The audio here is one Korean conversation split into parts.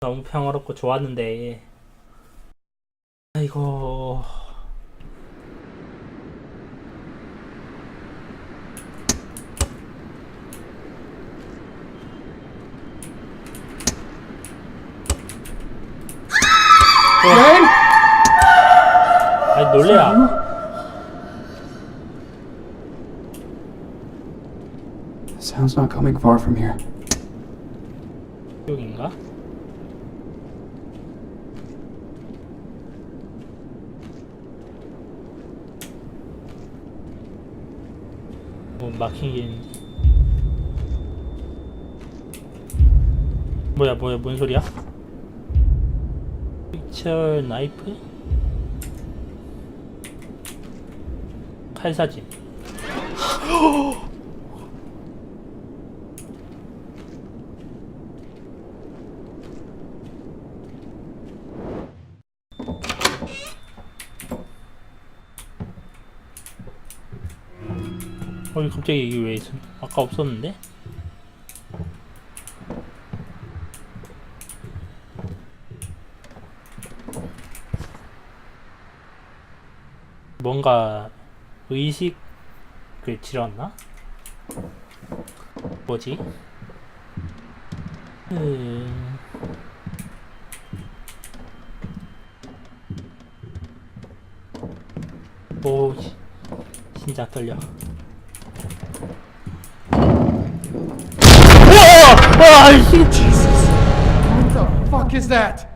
너무 평화롭고 좋았는데 아이고? 아니 놀래야 sound's not coming far from here. 여긴가? 게 있는데 뭐야 뭐야 뭔 소리야? 픽처 나이프? 칼사진 어이 갑자기 이게 왜 있어? 아까 없었는데? 뭔가 의식을 치렀나? 뭐지? 음... 오, 씨. 심장 떨려. 우 와! 와, 씨! What the fuck is that?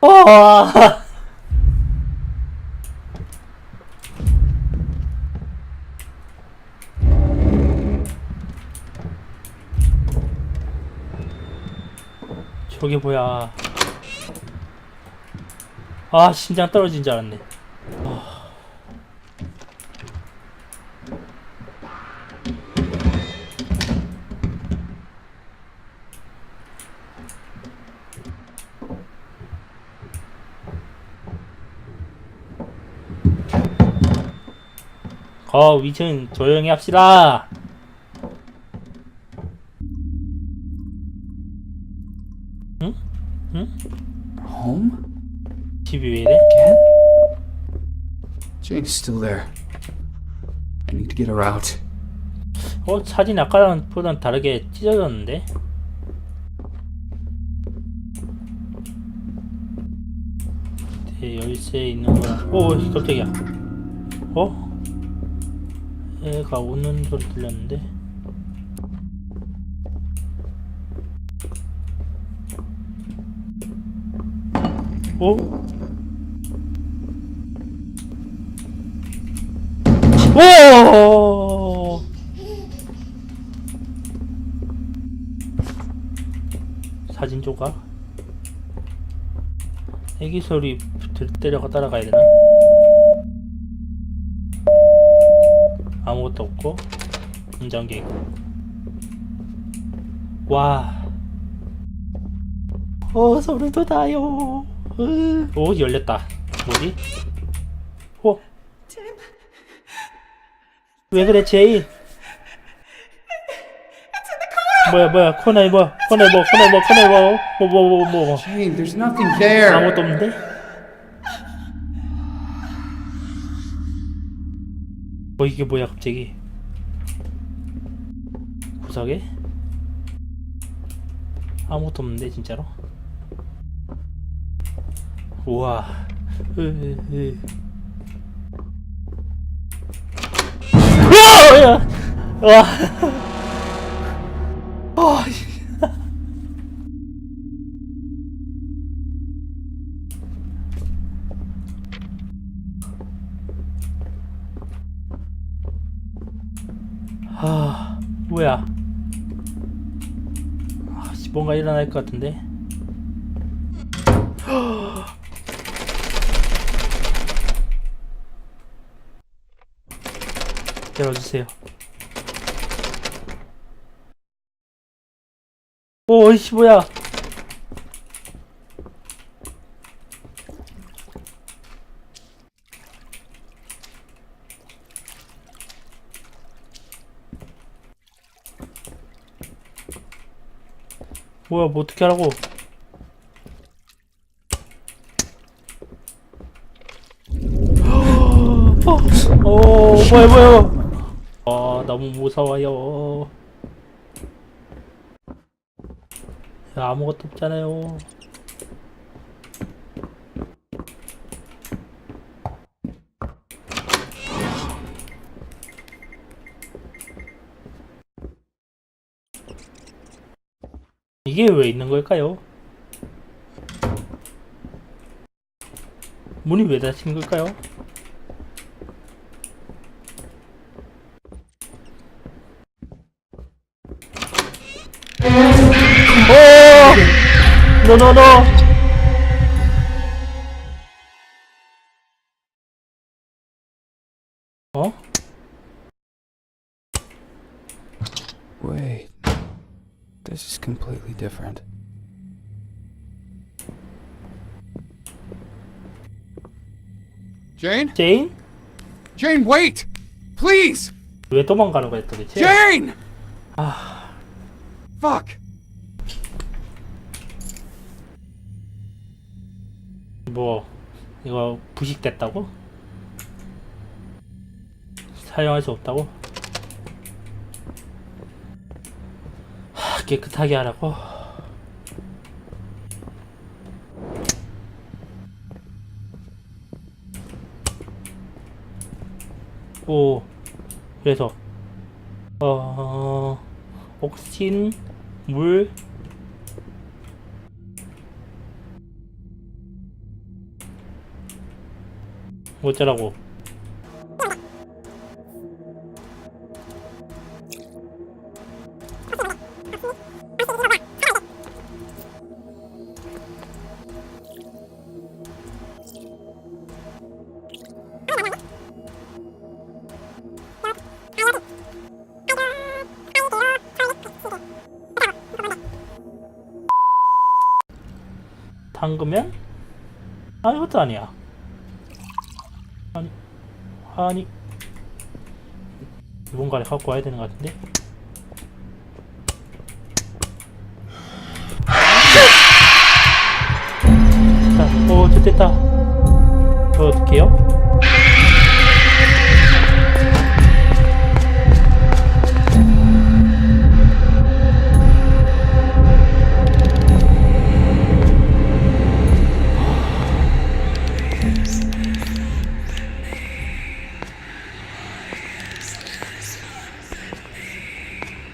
와! 저게 뭐야? 아, 심장 떨어진 줄 알았네. 거 위층 조용히 합시다. 응? 응? Home? 집이 왜 이래? Again? Jane's still there. I need to get her out. 어 사진 아까랑 보단 다르게 찢어졌는데? 네, 열쇠 있는 거야. 오 깜짝이야. 어? 애가 우는 소리 들렸는데? 오? 오! 사진 조각 애기 소리 들 때려가 따라가야 되나? 아무것도 없고 공장계 있고 와. 어 소름 돋아요. 으. 오 열렸다. 뭐지? 어? 왜 그래 제인? 뭐야 뭐야 코너에 뭐 코너에 뭐 코너에 뭐 코너에 뭐뭐뭐뭐 뭐, 뭐. There. 아무것도 없는데? 뭐 이게 뭐야 갑자기 구석에? 아무것도 없는데 진짜로? 우와 으, 으, 으. 우와! 야! 와! 뭐야? 아, 씨, 뭔가 일어날 것 같은데. 열어주세요. 오, 이씨 뭐야? 뭐야 뭐 어떻게 하라고? 어 뭐야 뭐야. 아 너무 무서워요. 야, 아무것도 없잖아요. 이게 왜 있는 걸까요? 문이 왜 닫힌 걸까요? 오! 노노노! Different. Jane? 제인? Jane, wait! Please! 왜 도망가는 거야 도대체? Jane! 아, Fuck! 뭐 이거 부식됐다고? 사용할 수 없다고? 하, 깨끗하게 하라고? 오 그래서 어 옥신 물. 어쩌라고 당그면? 아 이것도 아니야 아니 아니 뭔가를 갖고 와야 되는 것 같은데 자, 오 좋됐다 저 어떡해요?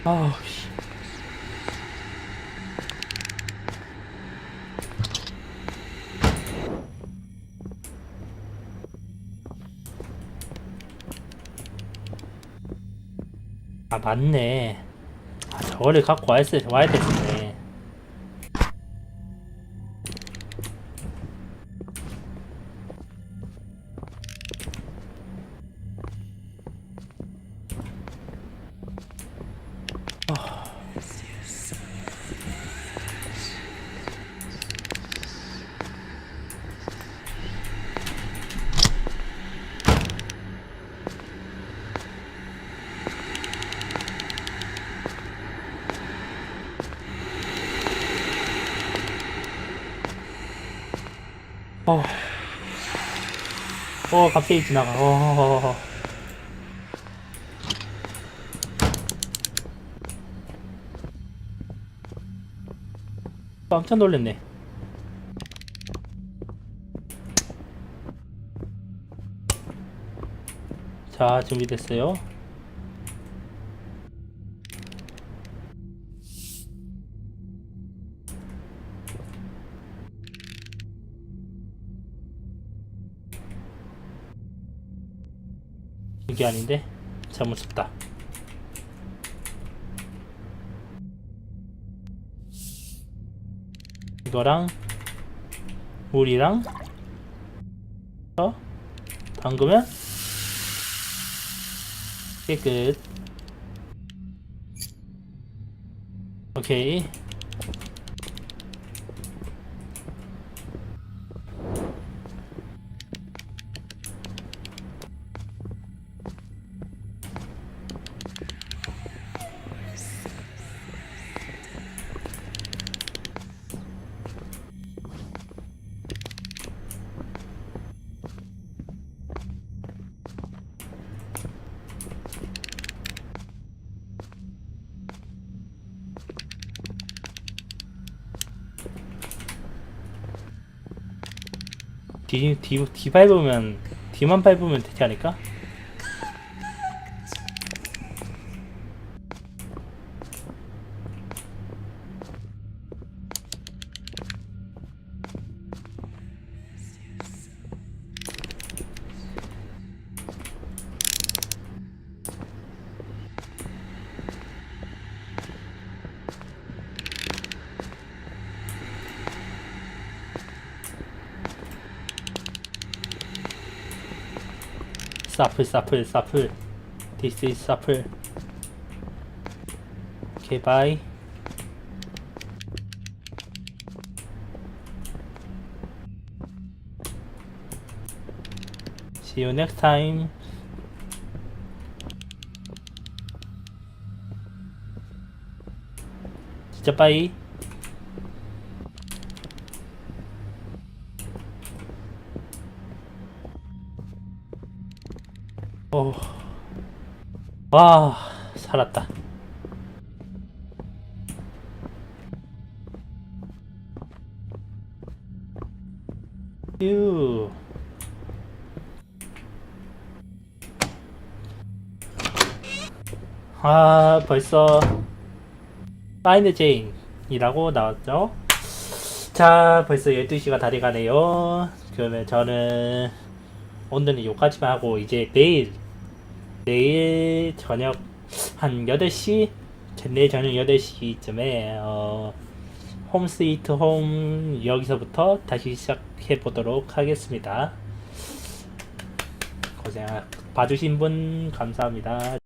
아우 씨. 아 맞네. 아 저거를 갖고 와야, 세- 와야 됐 어. 어, 갑자기 지나가. 어, 어, 어. 깜짝 놀랐네. 자, 준비됐어요. 이게 아닌데 잘못 썼다. 이거랑 물이랑 어? 담그면 깨끗 오케이 뒤, 뒤, 뒤 밟으면 뒤만 밟으면 되지 않을까? 사플 사플 사플 This is 사플 오케이 바이 See you next time 진짜 빠이 오. 와, 살았다. 휴. 아, 벌써 파인드 제인이라고 나왔죠? 자, 벌써 12시가 다 돼가네요. 그러면 저는 오늘은 요까지만 하고 이제 내일 내일 저녁 한 8시 내일 저녁 8시쯤에 어, 홈 스위트 홈 여기서부터 다시 시작해 보도록 하겠습니다. 고생 봐주신 분 감사합니다.